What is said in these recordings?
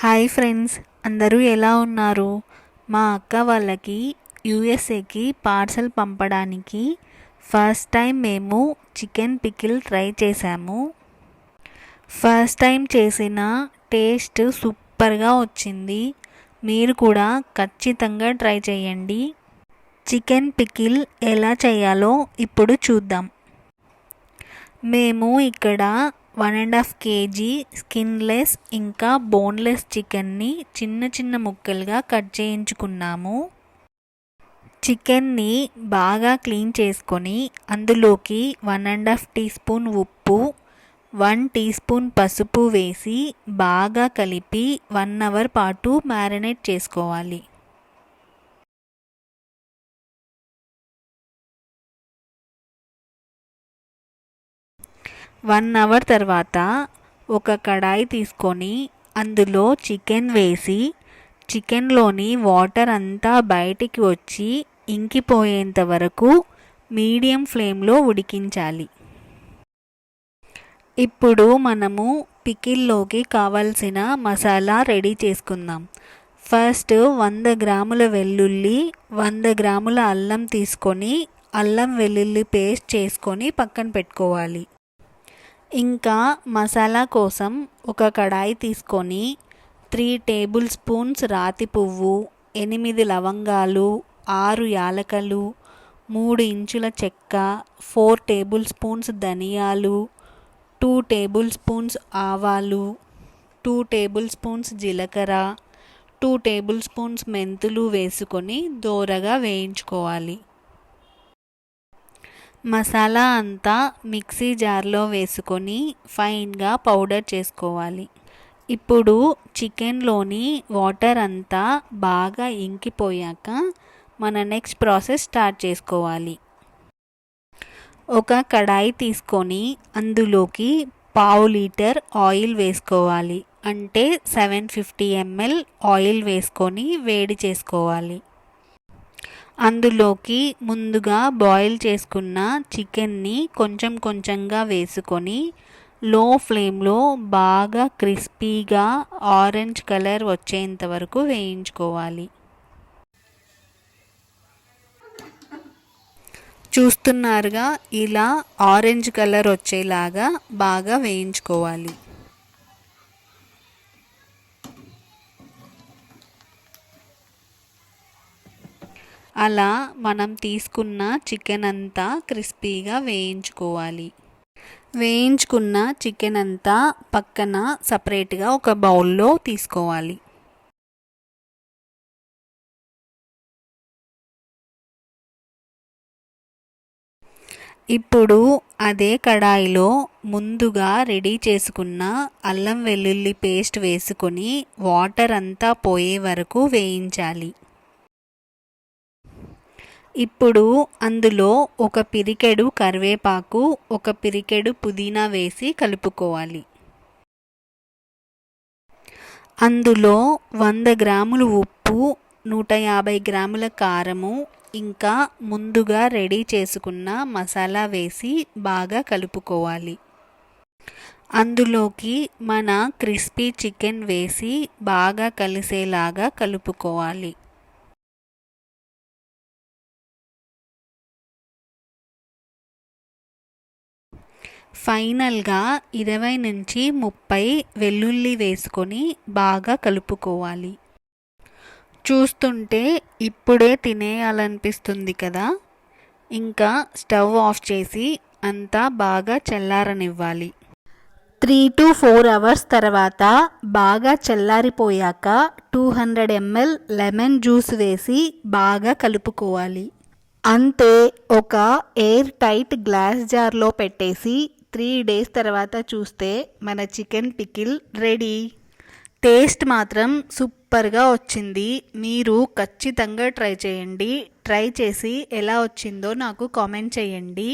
Hi friends అందరూ ఎలా ఉన్నారు? మా అక్క వాళ్ళకి యూఎస్ఏకి పార్సల్ పంపడానికి ఫస్ట్ టైం మేము చికెన్ పికిల్ ట్రై చేసాము ఫస్ట్ టైం చేసిన టేస్ట్ సూపర్గా వచ్చింది. మీరు కూడా ఖచ్చితంగా ట్రై చేయండి. చికెన్ పికిల్ ఎలా చేయాలో ఇప్పుడు చూద్దాం. మేము ఇక్కడ one and half KG skinless ఇంకా బోన్లెస్ చికెన్ని చిన్న చిన్న ముక్కలుగా కట్ చేయించుకున్నాము. చికెన్ని బాగా క్లీన్ చేసుకొని అందులోకి one and half teaspoon ఉప్పు వన్ టీ స్పూన్ పసుపు వేసి బాగా కలిపి వన్ అవర్ పాటు మ్యారినేట్ చేసుకోవాలి. వన్ అవర్ తర్వాత ఒక కడాయి తీసుకొని అందులో చికెన్ వేసి చికెన్లోని వాటర్ అంతా బయటికి వచ్చి ఇంకిపోయేంత వరకు మీడియం ఫ్లేమ్లో ఉడికించాలి. ఇప్పుడు మనము పికిల్లోకి కావలసిన మసాలా రెడీ చేసుకుందాం. ఫస్ట్ వంద గ్రాముల వెల్లుల్లి వంద గ్రాముల అల్లం తీసుకొని అల్లం వెల్లుల్లి పేస్ట్ చేసుకొని పక్కన పెట్టుకోవాలి. ఇంకా మసాలా కోసం ఒక కడాయి తీసుకొని త్రీ టేబుల్ స్పూన్స్ రాతి పువ్వు ఎనిమిది లవంగాలు ఆరు యాలకలు మూడు ఇంచుల చెక్క ఫోర్ టేబుల్ స్పూన్స్ ధనియాలు టూ టేబుల్ స్పూన్స్ ఆవాలు టూ టేబుల్ స్పూన్స్ జీలకర్ర టూ టేబుల్ స్పూన్స్ మెంతులు వేసుకొని దోరగా వేయించుకోవాలి. మసాలా అంతా మిక్సీ జార్లో వేసుకొని ఫైన్గా పౌడర్ చేసుకోవాలి. ఇప్పుడు చికెన్లోని వాటర్ అంతా బాగా ఇంకిపోయాక మన నెక్స్ట్ ప్రాసెస్ స్టార్ట్ చేసుకోవాలి. ఒక కడాయి తీసుకొని అందులోకి పావు లీటర్ ఆయిల్ వేసుకోవాలి. అంటే సెవెన్ ఫిఫ్టీ ఎంఎల్ ఆయిల్ వేసుకొని వేడి చేసుకోవాలి. అందులోకి ముందుగా బాయిల్ చేసుకున్న చికెన్ని కొంచెం కొంచెంగా వేసుకొని లో ఫ్లేమ్లో బాగా క్రిస్పీగా ఆరెంజ్ కలర్ వచ్చేంత వరకు వేయించుకోవాలి. చూస్తున్నారుగా ఇలా ఆరెంజ్ కలర్ వచ్చేలాగా బాగా వేయించుకోవాలి. అలా మనం తీసుకున్న చికెన్ అంతా క్రిస్పీగా వేయించుకోవాలి. వేయించుకున్న చికెన్ అంతా పక్కన సపరేట్గా ఒక బౌల్లో తీసుకోవాలి. ఇప్పుడు అదే కడాయిలో ముందుగా రెడీ చేసుకున్న అల్లం వెల్లుల్లి పేస్ట్ వేసుకొని వాటర్ అంతా పోయే వరకు వేయించాలి. ఇప్పుడు అందులో ఒక పిరికెడు కరివేపాకు ఒక పిరికెడు పుదీనా వేసి కలుపుకోవాలి. అందులో వంద గ్రాములు ఉప్పు నూట యాభై గ్రాముల కారము ఇంకా ముందుగా రెడీ చేసుకున్న మసాలా వేసి బాగా కలుపుకోవాలి. అందులోకి మన క్రిస్పీ చికెన్ వేసి బాగా కలిసేలాగా కలుపుకోవాలి. ఫైనల్గా ఇరవై నుంచి ముప్పై వెల్లుల్లి వేసుకొని బాగా కలుపుకోవాలి. చూస్తుంటే ఇప్పుడే తినేయాలనిపిస్తుంది కదా? ఇంకా స్టవ్ ఆఫ్ చేసి అంతా బాగా చల్లారనివ్వాలి. త్రీ టు ఫోర్ అవర్స్ తర్వాత బాగా చల్లారిపోయాక two hundred ML lemon juice వేసి బాగా కలుపుకోవాలి. అంతే ఒక ఎయిర్ టైట్ గ్లాస్ జార్లో పెట్టేసి త్రీ డేస్ తర్వాత చూస్తే మన చికెన్ పికిల్ రెడీ. టేస్ట్ మాత్రం సూపర్గా వచ్చింది. మీరు ఖచ్చితంగా ట్రై చేయండి. ట్రై చేసి ఎలా వచ్చిందో నాకు కామెంట్ చేయండి.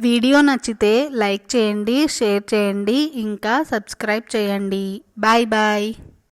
వీడియో నచ్చితే లైక్ చేయండి షేర్ చేయండి ఇంకా సబ్స్క్రైబ్ చేయండి. Bye bye.